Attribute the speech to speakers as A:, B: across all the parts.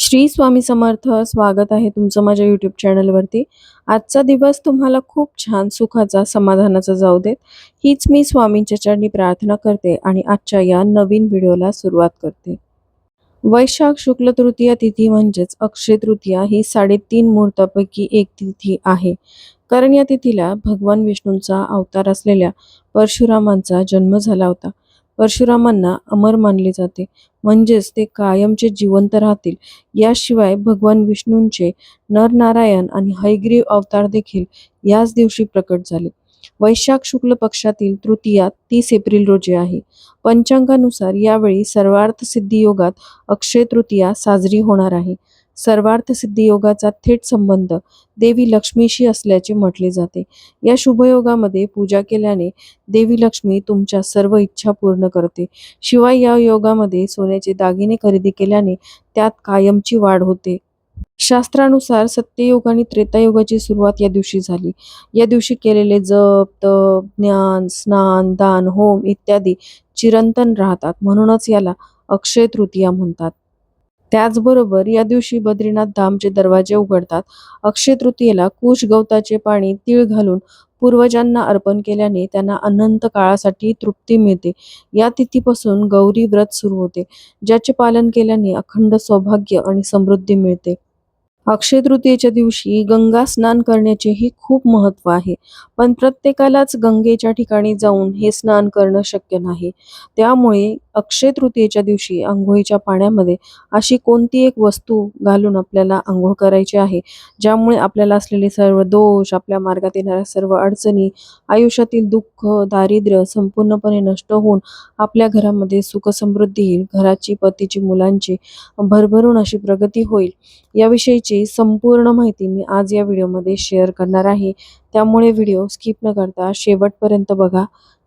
A: श्री स्वामी समर्थ स्वागत आहे तुमचं माझ्या यूट्यूब चॅनलवरती आजचा दिवस तुम्हाला खूप छान सुखाचा समाधानाचा जाऊ देत. हीच मी स्वामींच्या चरणी प्रार्थना करते आणि आजच्या या नवीन व्हिडिओला सुरुवात करते. वैशाख शुक्ल तृतीया तिथी म्हणजेच अक्षय तृतीया ही साडेतीन मुहूर्तापैकी एक तिथी आहे. कारण या तिथीला भगवान विष्णूंचा अवतार असलेल्या परशुरामांचा जन्म झाला होता. परशुरामांना अमर मानले जाते. म्हणजेच ते कायमचे जिवंत राहतील. याशिवाय भगवान विष्णूंचे नरनारायण आणि हयग्रीव अवतार देखील याच दिवशी प्रकट झाले. वैशाख शुक्ल पक्षातील तृतीया तीस एप्रिल रोजी आहे. पंचांगानुसार यावेळी सर्वार्थ सिद्धी योगात अक्षय तृतीया साजरी होणार आहे. सर्वार्थ सिद्धी योगाचा थेट संबंध देवी लक्ष्मीशी असल्याचे म्हटले जाते. या शुभयोगामध्ये पूजा केल्याने देवी लक्ष्मी तुमच्या सर्व इच्छा पूर्ण करते. शिवाय या योगामध्ये सोन्याचे दागिने खरेदी केल्याने त्यात कायमची वाढ होते. शास्त्रानुसार सत्ययुग आणि त्रेतायुगाची सुरुवात या दिवशी झाली. या दिवशी केलेले जप तप ज्ञान स्नान दान होम इत्यादी चिरंतन राहतात. म्हणूनच याला अक्षय तृतीया म्हणतात. त्याचबरोबर या दिवशी बद्रीनाथ धामचे दरवाजे उघडतात. अक्षय तृतीयेला कुश गवताचे पाणी तीळ घालून पूर्वजांना अर्पण केल्याने त्यांना अनंत काळासाठी तृप्ती मिळते. या तिथीपासून गौरी व्रत सुरू होते ज्याचे पालन केल्याने अखंड सौभाग्य आणि समृद्धी मिळते. अक्षय तृतीयेच्या दिवशी गंगा स्नान करण्याचेही खूप महत्त्व आहे. पण प्रत्येकालाच गंगेच्या ठिकाणी जाऊन हे स्नान करणं शक्य नाही. त्यामुळे अक्षय तृतीयेच्या दिवशी आंघोळीच्या पाण्यामध्ये अशी कोणती एक वस्तू घालून आपल्याला आंघोळ करायची आहे? ज्यामुळे आपल्याला असलेले सर्व दोष आपल्या मार्गात येणाऱ्या सर्व अडचणी आयुष्यातील दुःख दारिद्र्य संपूर्णपणे नष्ट होऊन आपल्या घरामध्ये सुख समृद्धी येईल घराची पतीची मुलांची भरभरून अशी प्रगती होईल. याविषयीची संपूर्ण माहिती मी आज या व्हिडिओमध्ये शेअर करणार आहे. त्यामुळे व्हिडिओ स्किप न करता शेवटपर्यंत बघा.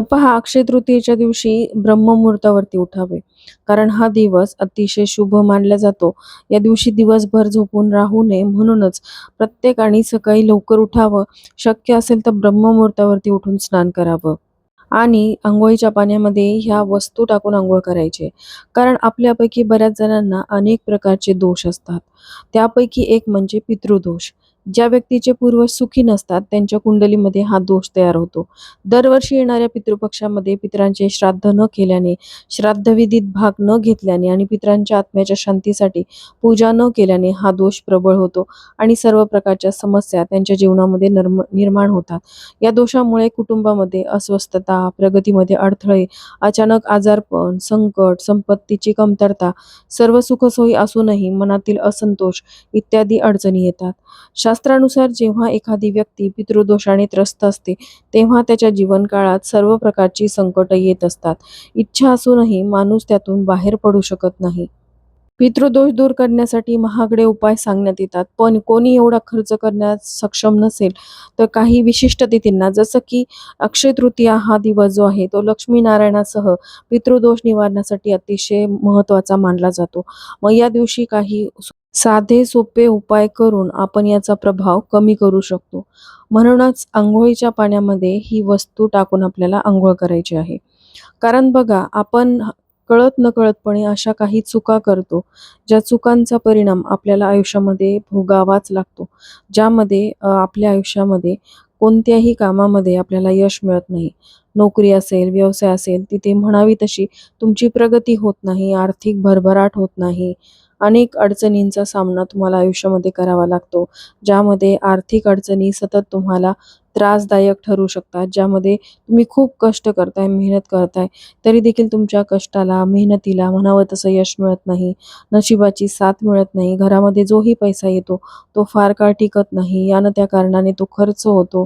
A: पहा अक्षय तृतीयेच्या दिवशी ब्रह्ममुहूर्तावरती उठावे. कारण हा दिवस अतिशय शुभ मानला जातो. या दिवशी दिवसभर झोपून राहू नये म्हणूनच प्रत्येकाने सकाळी लवकर उठावं. शक्य असेल तर ब्रह्ममुहूर्तावरती उठून स्नान करावं. आणि आंघोळीच्या पाण्यामध्ये ह्या वस्तू टाकून आंघोळ करायचे. कारण आपल्यापैकी बऱ्याच जणांना अनेक प्रकारचे दोष असतात. त्यापैकी एक म्हणजे पितृदोष. ज्या व्यक्तीचे पूर्वज सुखी नसतात त्यांच्या कुंडलीमध्ये हा दोष तयार होतो. दरवर्षी येणाऱ्या पितृपक्षामध्ये पितरांचे श्राद्ध न केल्याने श्राद्धविधीत भाग न घेतल्याने आणि पितरांच्या आत्म्याच्या शांतीसाठी पूजा न केल्याने हा दोष प्रबळ होतो आणि सर्व प्रकारच्या समस्या त्यांच्या जीवनामध्ये निर्माण होतात. या दोषामुळे कुटुंबामध्ये अस्वस्थता प्रगतीमध्ये अडथळे अचानक आजारपण संकट संपत्तीची कमतरता सर्व सुखसोयी असूनही मनातील असंतोष इत्यादी अडचणी येतात. शास्त्रानुसार जेव्हा एखादी व्यक्ती पितृदोषाने त्रस्त असते तेव्हा त्याच्या जीवनकाळात सर्व प्रकारची संकट येत असतात. इच्छा असूनही माणूस त्यातून बाहेर पडू शकत नाही. पितृदोष दूर करण्यासाठी महागडे उपाय सांगण्यात येतात पण कोणी एवढा खर्च करण्यास सक्षम नसेल तर काही विशिष्ट तिथींना जसं की अक्षय तृतीया हा दिवस जो आहे तो लक्ष्मीनारायणासह पितृदोष निवारण्यासाठी अतिशय महत्त्वाचा मानला जातो. मग या दिवशी काही साधे सोपे उपाय करून आपण याचा प्रभाव कमी करू शकतो. म्हणूनच आंघोळीच्या पाण्यामध्ये ही वस्तू टाकून आपल्याला आंघोळ करायची आहे. कारण बघा आपण कळत नकळतपणे अशा काही चुका करतो ज्या चुकांचा परिणाम आपल्याला आयुष्यामध्ये भोगावाच लागतो. ज्यामध्ये आपल्या आयुष्यामध्ये कोणत्याही कामामध्ये आपल्याला यश मिळत नाही. नोकरी असेल व्यवसाय असेल तिथे म्हणावी तशी तुमची प्रगती होत नाही आर्थिक भरभराट होत नाही. अनेक अडचणींचा सामना तुम्हाला आयुष्यामध्ये करावा लागतो. ज्यामध्ये आर्थिक अडचणी सतत तुम्हाला त्रासदायक ठरू शकतात. ज्यामध्ये तुम्ही खूप कष्ट करताय मेहनत करताय तरी देखील तुमच्या कष्टाला मेहनतीला म्हणावं तसं यश मिळत नाही. नशिबाची साथ मिळत नाही. घरामध्ये जोही पैसा येतो तो फार काळ टिकत नाही. यानं त्या कारणाने तो खर्च होतो.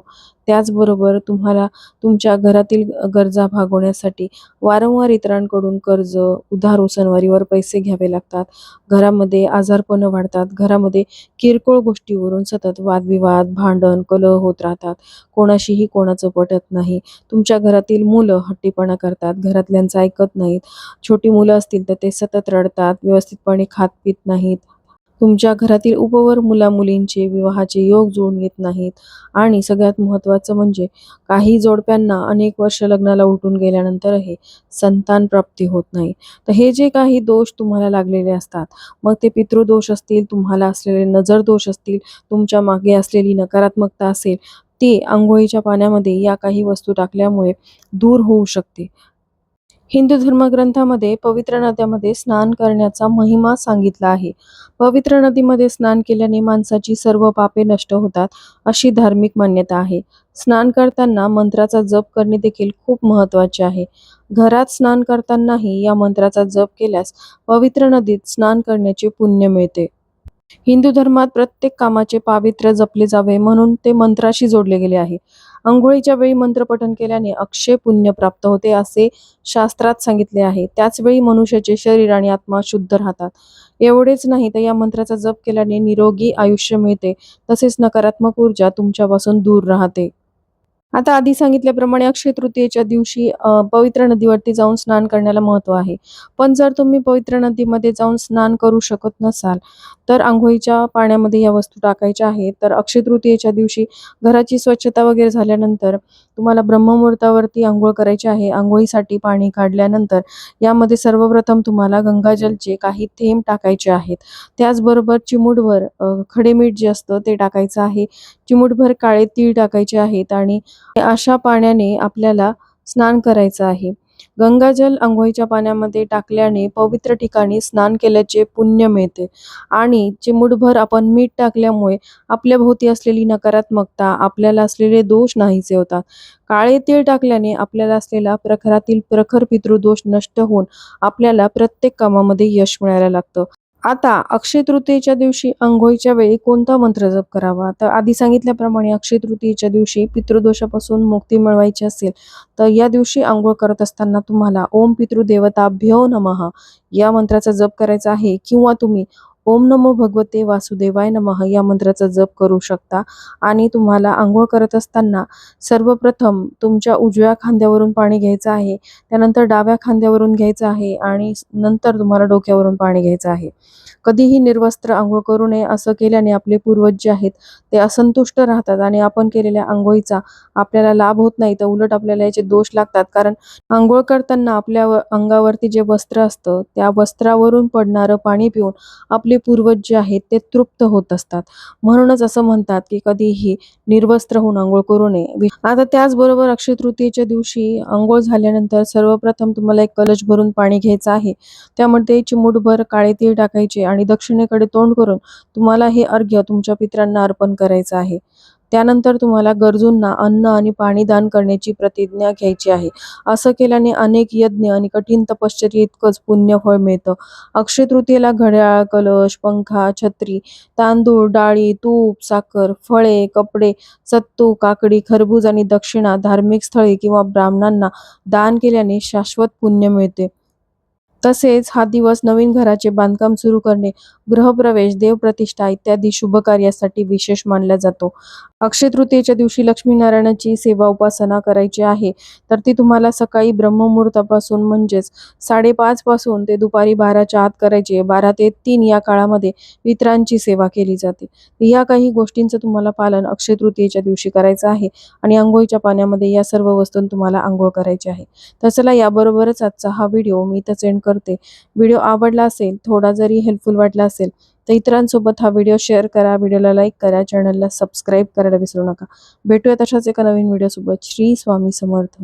A: त्याचबरोबर तुम्हाला तुमच्या घरातील गरजा भागवण्यासाठी वारंवार इतरांकडून कर्ज उधार उसनवारीवर पैसे घ्यावे लागतात. घरामध्ये आजारपणं वाढतात. घरामध्ये किरकोळ गोष्टीवरून सतत वादविवाद भांडण कलह होत राहतात. कोणाशीही कोणाचं पटत नाही. तुमच्या घरातील मुलं हट्टीपणा करतात. घरातल्यांचं ऐकत नाहीत. छोटी मुलं असतील तर ते सतत रडतात. व्यवस्थितपणे खात पित नाहीत. तुमच्या घरातील उपवर मुला मुलींचे विवाहाचे योग जुळून येत नाहीत. आणि सगळ्यात महत्त्वाचं म्हणजे काही जोडप्यांना अनेक वर्ष लग्नाला उलटून गेल्यानंतरही संतान प्राप्ती होत नाही. तर हे जे काही दोष तुम्हाला लागलेले असतात मग ते पितृदोष असतील तुम्हाला असलेले नजर दोष असतील तुमच्या मागे असलेली नकारात्मकता असेल ती आंघोळीच्या पाण्यामध्ये या काही वस्तू टाकल्यामुळे दूर होऊ शकते. हिंदू धर्मग्रंथामध्ये पवित्र नद्यामध्ये स्नान करण्याचा महिमा सांगितला आहे. पवित्र नदीमध्ये स्नान केल्याने माणसाची सर्व पापे नष्ट होतात अशी धार्मिक मान्यता आहे. स्नान करताना मंत्राचा जप करणे देखील खूप महत्त्वाचे आहे. घरात स्नान करतानाही या मंत्राचा जप केल्यास पवित्र नदीत स्नान करण्याचे पुण्य मिळते. हिंदू धर्मात प्रत्येक कामाचे पावित्र्य जपले जावे म्हणून ते मंत्राशी जोडले गेले आहे. आंघोळीच्या वेळी मंत्र पठन केल्याने अक्षय पुण्य प्राप्त होते असे शास्त्रात सांगितले आहे. त्याचवेळी मनुष्याचे शरीर आणि आत्मा शुद्ध राहतात. एवढेच नाही तर या मंत्राचा जप केल्याने निरोगी आयुष्य मिळते. तसेच नकारात्मक ऊर्जा तुमच्यापासून दूर राहते. आता आधी सांगितल्याप्रमाणे अक्षय तृतीयेच्या दिवशी पवित्र नदीवरती जाऊन स्नान करण्याला महत्त्व आहे. पण जर तुम्ही पवित्र नदीमध्ये जाऊन स्नान करू शकत नसाल तर आंघोळीच्या पाण्यामध्ये या वस्तू टाकायच्या आहेत. तर अक्षय तृतीयेच्या दिवशी घराची स्वच्छता वगैरे झाल्यानंतर तुम्हाला ब्रह्ममुहूर्तावरती आंघोळ करायची आहे. आंघोळीसाठी पाणी काढल्यानंतर यामध्ये सर्वप्रथम तुम्हाला गंगाजलचे काही थेंब टाकायचे आहेत. त्याचबरोबर चिमूटभर अ, खडे मीठ जे असतं ते टाकायचं आहे. चिमूटभर काळे तीळ टाकायचे आहेत आणि अशा पाण्याने आपल्याला स्नान करायचं आहे. गंगाजल आंघोळीच्या पाण्यामध्ये टाकल्याने पवित्र ठिकाणी स्नान केल्याचे पुण्य मिळते आणि चिमूटभर आपण मीठ टाकल्यामुळे आपल्या भोवती असलेली नकारात्मकता आपल्याला असलेले दोष नाहीसे होतात काळे तीळ टाकल्याने आपल्याला असलेला प्रखरातील प्रखर पितृदोष नष्ट होऊन आपल्याला प्रत्येक कामामध्ये यश मिळायला लागतं. आता अक्षय तृतीयेच्या दिवशी अंघोळीच्या वेळी कोणता मंत्र जप करावा? तर आधी सांगितल्याप्रमाणे अक्षय तृतीयेच्या दिवशी पितृदोषापासून मुक्ती मिळवायची असेल तर या दिवशी आंघोळ करत असताना तुम्हाला ओम पितृदेवताभ्यो नमः या मंत्राचा जप करायचा आहे किंवा तुम्ही ओम नमो भगवते वासुदेवाय नमः. या मंत्राचा जप करू शकता. आणि तुम्हाला आंघोळ करत असताना सर्वप्रथम तुमच्या उजव्या खांद्यावरून पाणी घ्यायचं आहे. त्यानंतर डाव्या खांद्यावरून घ्यायचं आहे आणि नंतर तुम्हाला डोक्यावरून पाणी घ्यायचं आहे. कधीही निर्वस्त्र आंघोळ करू नये असं केल्याने आपले पूर्वज जे आहेत ते असंतुष्ट राहतात आणि आपण केलेल्या आंघोळीचा आपल्याला लाभ होत नाही. तर उलट आपल्याला याचे दोष लागतात. कारण आंघोळ करताना आपल्या अंगावरती जे वस्त्र असतं त्या वस्त्रावरून पडणारं पाणी पिऊन आपले पूर्वज जे आहेत ते तृप्त होत असतात. म्हणूनच असं म्हणतात की कधीही निर्वस्त्र होऊन आंघोळ करू नये. आता त्याचबरोबर अक्षय तृतीयेच्या दिवशी आंघोळ झाल्यानंतर सर्वप्रथम तुम्हाला एक कलश भरून पाणी घ्यायचं आहे. त्यामध्ये चिमूटभर काळे तीळ टाकायचे आणि दक्षिणेकडे तोंड करून तुम्हाला हे अर्घ्य तुमच्या पितरांना अर्पण करायचं आहे. त्यानंतर तुम्हाला गरजूंना अन्न आणि पाणी दान करण्याची प्रतिज्ञा घ्यायची आहे. असं केल्याने अनेक यज्ञ आणि कठीण तपश्चर्या इतकंच पुण्यफळ मिळतं. अक्षय तृतीयेला घड्याळ कलश पंखा छत्री तांदूळ डाळी तूप साखर फळे कपडे सत्तू काकडी खरबूज आणि दक्षिणा धार्मिक स्थळे किंवा ब्राह्मणांना दान केल्याने शाश्वत पुण्य मिळते. तसेच हा दिवस नवीन घराचे बांधकाम सुरू करणे गृहप्रवेश देवप्रतिष्ठा इत्यादी शुभ कार्यासाठी विशेष मानला जातो. अक्षय तृतीयेच्या दिवशी लक्ष्मीनारायणाची सेवा उपासना करायची आहे तर ती तुम्हाला सकाळी ब्रह्ममुहूर्तापासून म्हणजेच साडेपाच पासून ते दुपारी बाराच्या आत करायची आहे. बारा ते तीन या काळामध्ये मित्रांची सेवा केली जाते. या काही गोष्टींचं तुम्हाला पालन अक्षय तृतीयेच्या दिवशी करायचं आहे आणि आंघोळीच्या पाण्यामध्ये या सर्व वस्तूं तुम्हाला आंघोळ करायची आहे. तर चला याबरोबरच आजचा हा व्हिडिओ मी इथं सेंड करते. व्हिडिओ आवडला असेल थोडा जरी हेल्पफुल वाटला असेल तर इतरांसोबत हा व्हिडिओ शेअर करा व्हिडिओला लाईक करा चॅनलला सबस्क्राईब करायला विसरू नका. भेटूया तशाच एका नवीन व्हिडिओसोबत श्री स्वामी समर्थ.